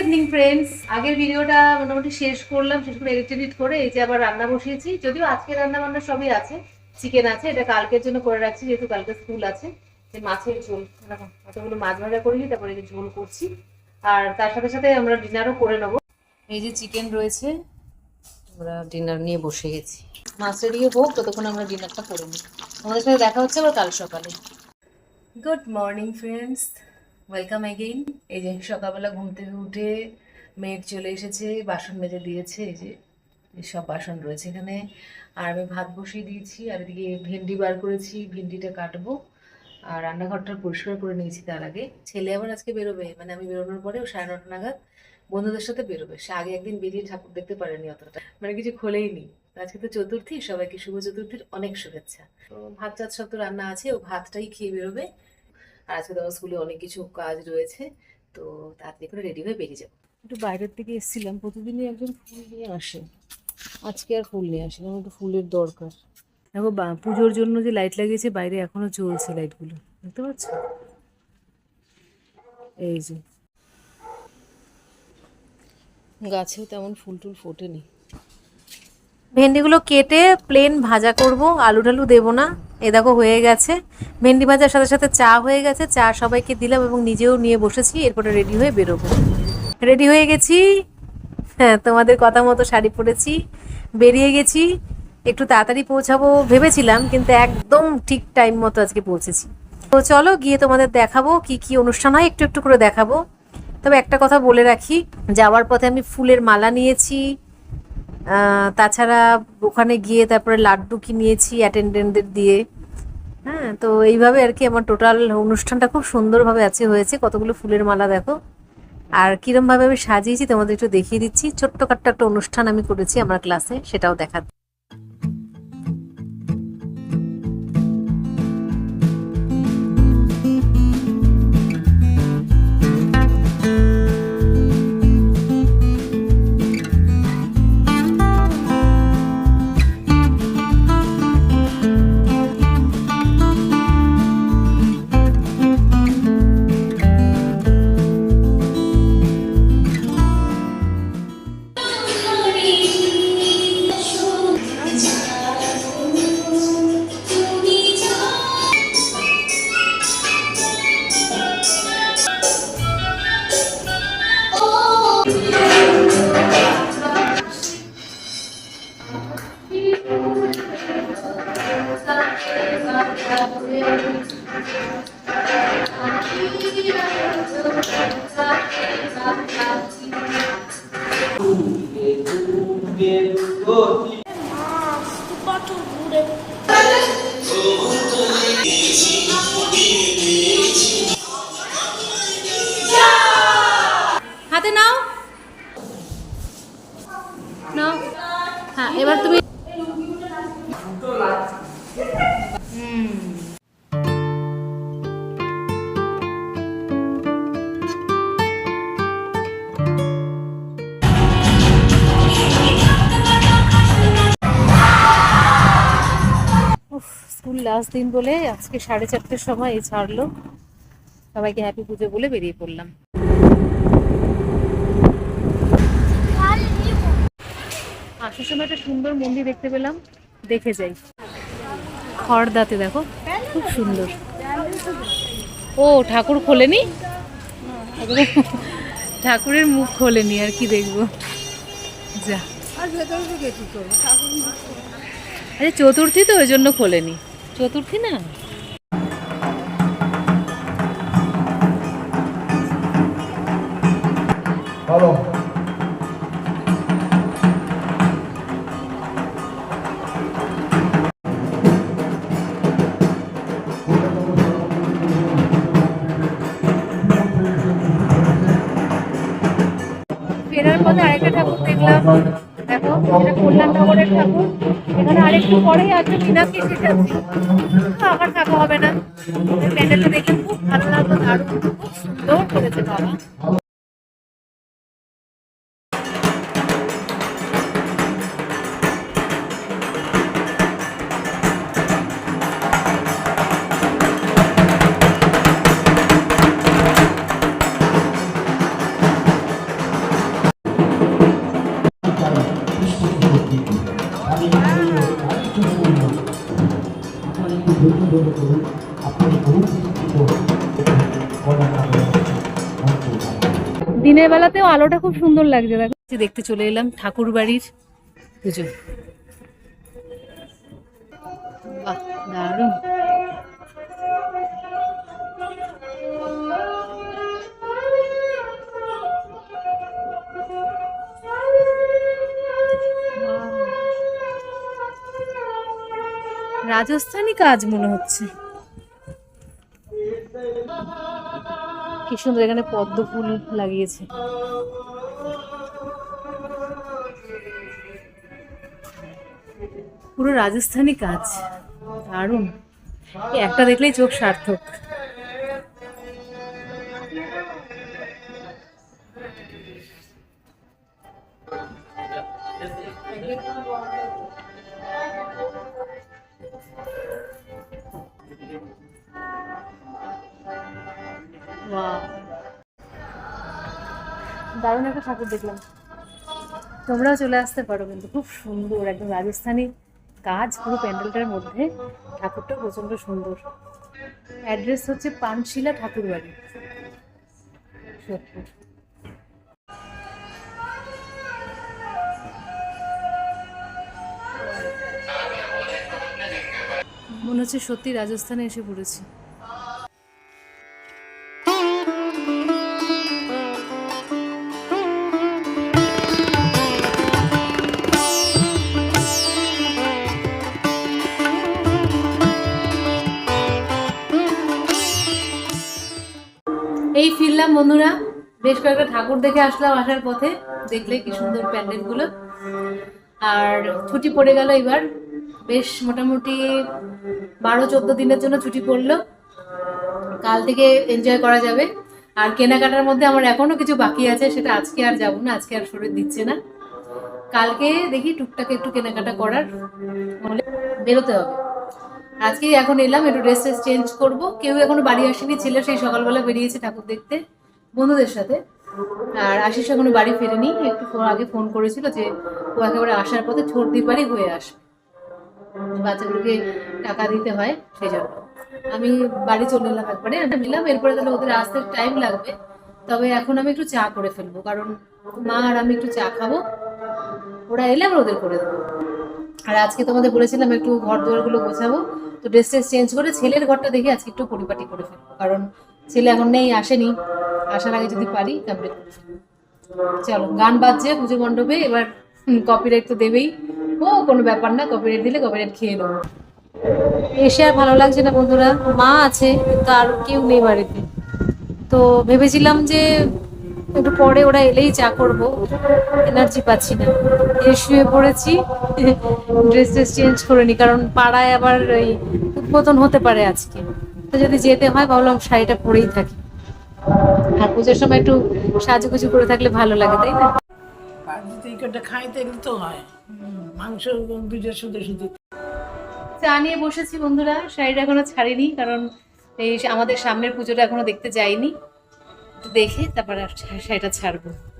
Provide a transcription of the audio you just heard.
Evening friends আগের ভিডিওটা মোটামুটি শেষ করলাম, শেষ করে এডিট এডিট করে এই যে আবার রান্না বসিয়েছি। যদিও আজকে রান্না বান্না সবই আছে চিকেন আছে, এটা কালকের জন্য করে রাখছি, যেহেতু কালকে স্কুল আছে, যে মাছের ঝোল এতগুলো মাছ ভাজা করেছি তারপরে যে ঝোল করছি। আর তার সাথে সাথে আমরা ডিনারও করে নেব। এই যে চিকেন রয়েছে, আমরা ডিনার নিয়ে বসে গেছি। মাছের ইয়ে হোক, ততক্ষণ আমরা ডিনারটা করে নিই। আমাদের সাথে দেখা হচ্ছে আবার কাল সকালে। Good morning friends welcome again এই যে সকালবেলা ঘুম থেকে উঠে মেয়ের চলে এসেছে, বাসন মেজে দিয়েছে, এই যে সব বাসন রয়েছে এখানে। আর আমি ভাত বসিয়ে দিয়েছি, আর এদিকে ভেন্ডি বার করেছি, ভেন্ডিটা কাটবো। আর রান্নাঘরটা পরিষ্কার করে নিয়েছি তার আগে। ছেলে আবার আজকে বেরোবে মানে আমি বেরোনোর পরে ও সাড়ে নটা নাগাদ বন্ধুদের সাথে বেরোবে। সে আগে একদিন বেরিয়ে ঠাকুর দেখতে পারেনি অতটা। মানে কিছু খোলেই নি আজকে তো চতুর্থী, সবাইকে শুভ চতুর্থীর অনেক শুভেচ্ছা। তো ভাত চাত সব তো রান্না আছে, ও ভাতটাই খেয়ে বেরোবে। আর আজকে তো আমার স্কুলে অনেক কিছু কাজ রয়েছে তো তাড়াতাড়ি করে রেডি হয়ে বেরিয়ে যাব। একটু বাইরের থেকে এসেছিলাম প্রতিদিনই একজন ফুল নিয়ে আসে। আজকে আর ফুল নিয়ে আসে আমার একটু ফুলের দরকার। দেখো বা পুজোর জন্য যে লাইট লাগিয়েছে বাইরে এখনও চলছে লাইটগুলো দেখতে পাচ্ছ? এই যে। গাছেও তেমন ফুল টুল ফোটেনি। ভেন্ডিগুলো কেটে প্লেন ভাজা করব আলু টালু দেবো না। এ দেখো হয়ে গেছে। ভেন্ডি ভাজার সাথে সাথে চা হয়ে গেছে। চা সবাইকে দিলাম এবং নিজেও নিয়ে বসেছি। এরপরে রেডি হয়ে বেরোবো। রেডি হয়ে গেছি। হ্যাঁ তোমাদের কথা মতো শাড়ি পরেছি। বেরিয়ে গেছি। একটু তাড়াতাড়ি পৌঁছাবো ভেবেছিলাম, কিন্তু একদম ঠিক টাইম মতো আজকে পৌঁছেছি। তো চলো গিয়ে তোমাদের দেখাবো কি কি অনুষ্ঠান হয়। একটু একটু করে দেখাবো। তবে একটা কথা বলে রাখি, যাওয়ার পথে আমি ফুলের মালা নিয়েছি। তাছাড়া ওখানে গিয়ে তারপরে লাড্ডু কিনিয়েছি অ্যাটেন্ডেন্টদের দিয়ে। হ্যাঁ তো এইভাবে আর কি আমার টোটাল অনুষ্ঠানটা খুব সুন্দরভাবে আছে, হয়েছে। কতগুলো ফুলের মালা দেখো। আর কিরমভাবে আমি সাজিয়েছি তোমাদের একটু দেখিয়ে দিচ্ছি। ছোট্টখাট্ট একটা অনুষ্ঠান আমি করেছি আমার ক্লাসে সেটাও দেখা কত দূরে হাতে নাও। নাও। হ্যাঁ এবার তুমি উফ, লাস্ট দিন বলে আজকে সাড়ে চারটের সময় এই ছাড়লো। সবাইকে হ্যাপি পুজো বলে বেরিয়ে পড়লাম। আসার সময় একটা সুন্দর মন্দির দেখতে পেলাম। দেখে যাই। খড়দাতে দেখো, খুব সুন্দর। ও, ঠাকুর খোলেনি? ঠাকুরের মুখ খোলেনি, আর কি দেখব। যা। আরে, চতুর্থী তো, ওই জন্য খোলেনি। চতুর্থী না? ভালো ফেরার পথে আরেকটা ঠাকুর দেখলাম। দেখো এটা কল্যাণ নগরের ঠাকুর। এখানে আরেকটু পরেই আছে মিনাকে এসে যাচ্ছি আমার থাকা হবে না। প্যান্ডেলটা দেখে খুব ভালো লাগল, দারুণ, খুব সুন্দর করেছে বাবা। দিনের বেলাতেও আলোটা খুব সুন্দর লাগছে, দেখো। দেখতে চলে এলাম ঠাকুর বাড়ির পুজো রাজস্থানি কাজ মনে হচ্ছে। কি সুন্দর এখানে পদ্ম ফুল লাগিয়েছে। পুরো রাজস্থানি কাজ। এই একটা দেখলেই চোখ সার্থক। Wow. দারুণ একটা ঠাকুর দেখলাম। তোমরাও চলে আসতে পারো কিন্তু খুব সুন্দর, একদম রাজস্থানি কাজ পুরো প্যান্ডেলটার মধ্যে। ঠাকুরটা প্রচণ্ড সুন্দর। অ্যাড্রেস হচ্ছে পানশিলা ঠাকুর বাড়ি মনে হচ্ছে সত্যি রাজস্থানে এসে পড়েছি। ফিরলাম বন্ধুরা। বেশ কয়েকটা ঠাকুর দেখে আসলাম আসার পথে। দেখলে কি সুন্দর প্যান্ডেলগুলো। আর ছুটি পড়ে গেল এবার। বেশ মোটামুটি বারো, চোদ্দ দিনের জন্য ছুটি পড়ল। কাল থেকে এনজয় করা যাবে। আর কেনাকাটার মধ্যে আমার এখনও কিছু বাকি আছে, সেটা আজকে আর যাব না, আজকে আর শরীর দিচ্ছে না। কালকে দেখি টুকটাক একটু কেনাকাটা করার। বেরোতে হবে। আজকে এখন এলাম, একটু ড্রেস ট্রেস চেঞ্জ করব। কেউ এখনও বাড়ি আসেনি, ছেলে সেই সকালবেলা বেরিয়েছে ঠাকুর দেখতে, বন্ধুদের সাথে। আর আশিস এখনও বাড়ি ফেরেনি, একটু আগে ফোন করেছিল যে ও একেবারে আসার পথে ছর্দির বাড়ি হয়ে আসবে। বাচ্চাগুলোকে টাকা দিতে হয়, সেই জন্য। আমি বাড়ি চলে এলাম একবারে, আমি নিলাম এরপরে তাহলে ওদের আসতে টাইম লাগবে। তবে এখন আমি একটু চা করে ফেলব, কারণ মা আর আমি একটু চা খাব। ওরা এলে আমরা ওদের করে দেবো। আর আজকে তোমাদের বলেছিলাম একটু ঘর দুয়ারগুলো গোছাবো। তো ড্রেস ট্রেস চেঞ্জ করে ছেলের ঘরটা দেখে আজকে একটু পরিপাটি করে ফেলব। কারণ ছেলে এখন নেই, আসেনি। আসার আগে যদি পারি কমপ্লিট করে ফেলব। চলো, গান বাজছে পুজো মণ্ডপে, এবার কপিরাইট তো দেবেই। ও, কোনো ব্যাপার না কপিরাইট দিলে কপিরাইট খেয়ে নেব। এসে আর ভালো লাগছে না বন্ধুরা। মা আছে, কিন্তু আর কেউ নেই বাড়িতে। তো ভেবেছিলাম যে একটু পরে ওরা এলেই চা করব। এনার্জি পাচ্ছি না। এ শুয়ে পড়েছি। ড্রেস ট্রেস চেঞ্জ করে নি কারণ পাড়ায় আবার এই উদ্বোধন হতে পারে আজকে। তো যদি যেতে হয় ভাবলাম শাড়িটা পরেই থাকি। আর পুজোর সময় একটু সাজুগুজু করে থাকলে ভালো লাগে তাই না? খাইতে তো হয়। মাংস দুটো শুধু শুধু চা নিয়ে বসেছি বন্ধুরা শাড়িটা এখনও ছাড়িনি কারণ এই আমাদের সামনের পুজোটা এখনও দেখতে যাইনি। দেখে তারপর শাড়িটা ছাড়বো।